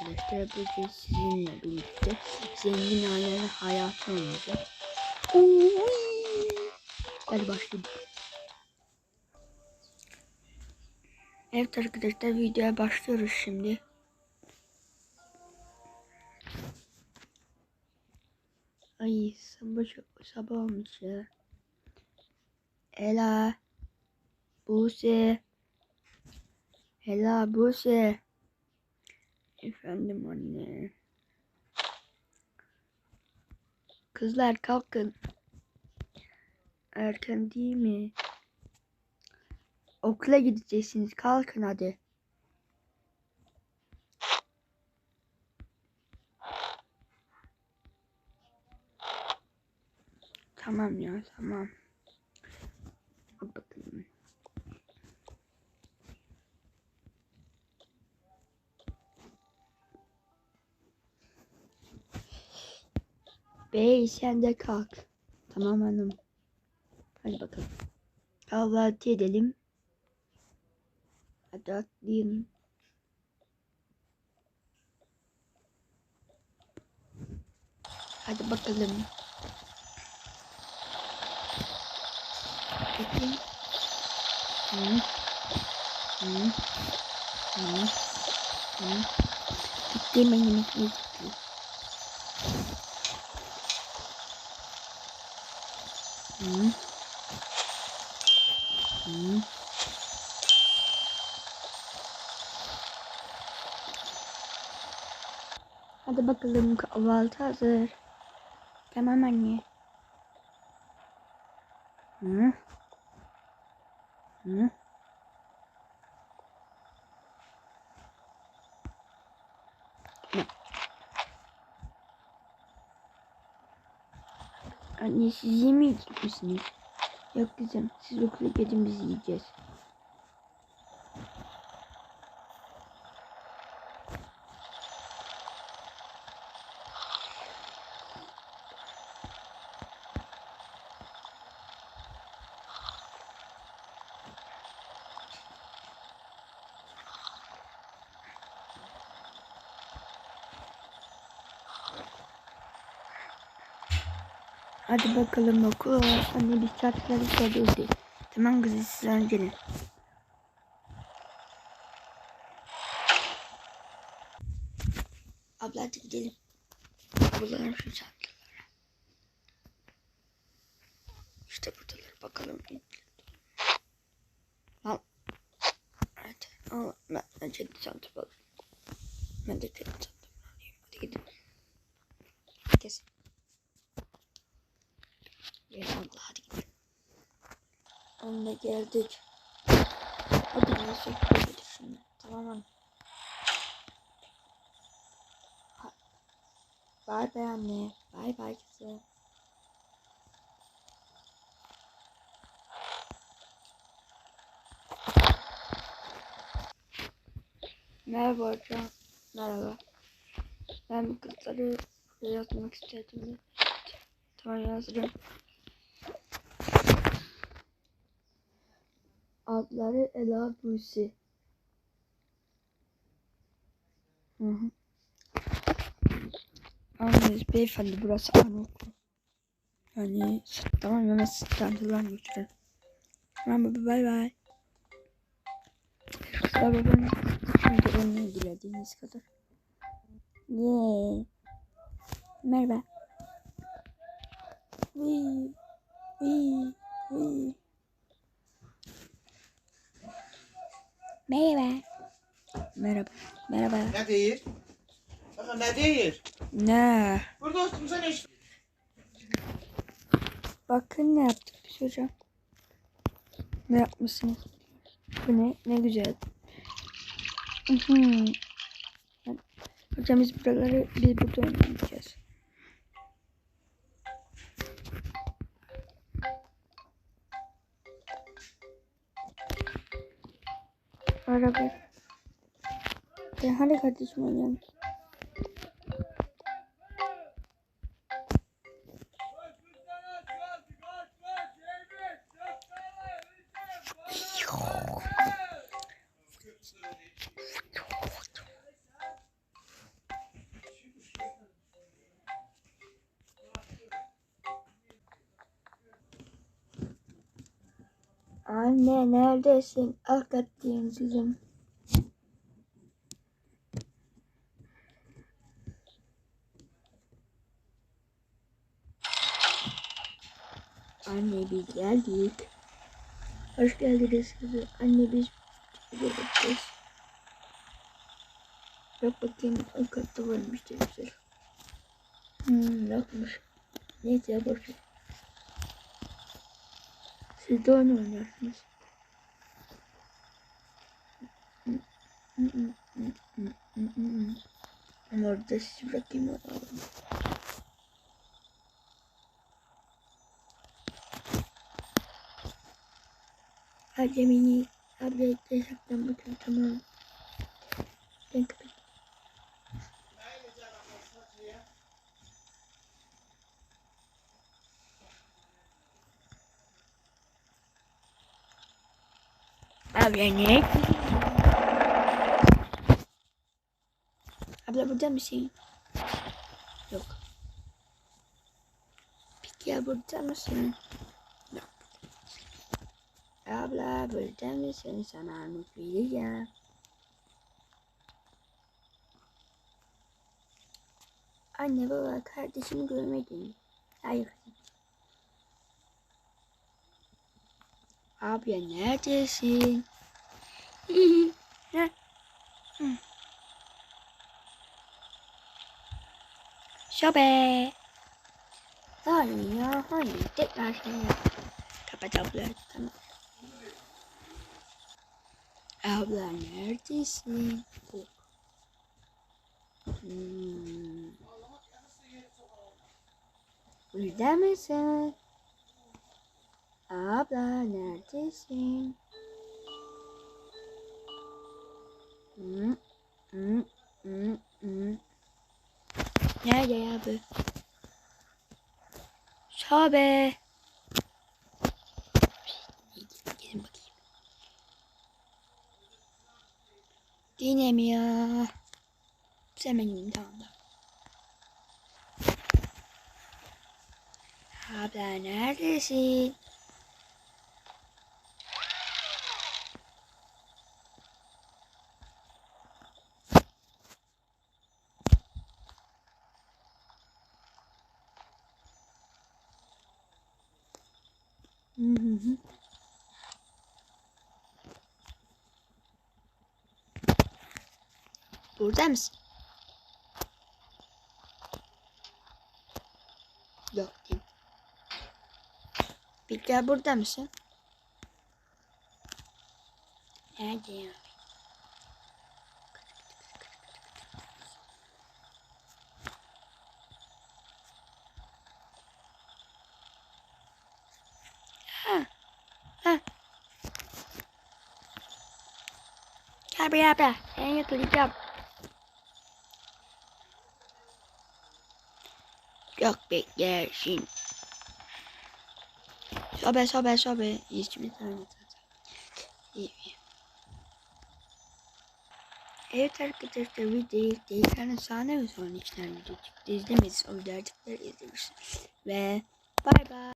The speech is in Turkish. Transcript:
arkadaşlar. Bugün sizinle birlikte zengin ailenin hayatı. Oy! Hadi başlayalım. Evet arkadaşlar videoya başlıyoruz şimdi. Ay sabah sabah olmuş ya. Ela Buse Ela Buse Efendim anne. Kızlar kalkın. Erken değil mi? Okula gideceksiniz. Kalkın hadi. Tamam ya tamam. Bakalım. Bey sen de kalk. Tamam hanım. Hadi bakalım. Kahvaltı edelim. Hadi atlayın. Hadi bakalım. Bakın. Hı. Hı. Hı. Hı. Bitti ben yemek yiyeceğim. Hı. Hadi bakalım kahvaltı hazır. Tamam anne. Hı? Hı? Ne? Anne siz yemeyecek misiniz? Yok kızım siz okula gidin biz yiyeceğiz. Hadi bakalım okul. Anne biz saatler geldi. Tamam kızım siz ne? Abla hadi gidelim. Bulalım şu çantaları. İşte buradalar bakalım. Al. Evet. Al. Ben, ben kendi çantamı alayım. Ben de kendi çantamı alayım. Hadi gidelim. Kes. Abla hadi gidelim. Geldik. Hadi neyse gidelim şimdi. Tamam Bay bay anne. Bay bay kızım. Merhaba hocam. Merhaba. Ben bu kızları yazmak istedim de. Tamam yazdım. Adları Ela Buse. Hı hı. Anlıyoruz beyefendi burası anaokulu. Yani tamam hemen sıkıntılar götürelim. Tamam bay bay. Kızlar babanın şimdi oynayın dilediğiniz kadar. Yeee. Merhaba. Vii. Vii. Vii. Merhaba. Merhaba. Merhaba. Ne değil? Bakın ne değil? Ne? Burada oturmuşsan iş. Bakın ne yaptık biz hocam. Ne yapmışsınız? Bu ne? Ne güzel. Mhm. Ben- Hocam biz buraları biz burada oynayacağız. Araba. Ya hadi kardeşim oynayalım. Anne neredesin? Alt kattayım kızım. Anne biz geldik. Hoş geldiniz kızım. Anne biz geleceğiz. Bak bakayım alt katta varmış temsil. Hmm yokmuş. Neyse boş ver. Siz de oyun oynarsınız. Ama orada sizi bırakayım onu. Acemini abla destekten bakın tamam. Ben kapat. Ne? Abla burada mısın? Yok. Peki ya burada mısın? Yok. Abla burada mısın? Sana armut vereceğim. Anne baba kardeşimi görmedin. Hayır. Abla neredesin? Şobe. Hayır ya hayır. Tekrar şey yap. Kapat abla. Tamam. Abla neredesin? Hmm. Burada mısın? Abla neredesin? Hmm, hmm, hmm, hmm. Nerede ya bu? Şabe. Gelin bakayım. Yine ya? Semenim tamam. Abla neredesin? Burada mısın? Yok değil. Bilger burada mısın? Nerede ya? Buraya abla. Seni yakalayacağım. Çok beklersin. Sobe sobe sobe. Hiçbir tane zaten. İyi. Evet arkadaşlar videoyu ekranın sahne ve video çıktı. İzlemediyseniz o videoları izlemişsiniz. Ve bay bay.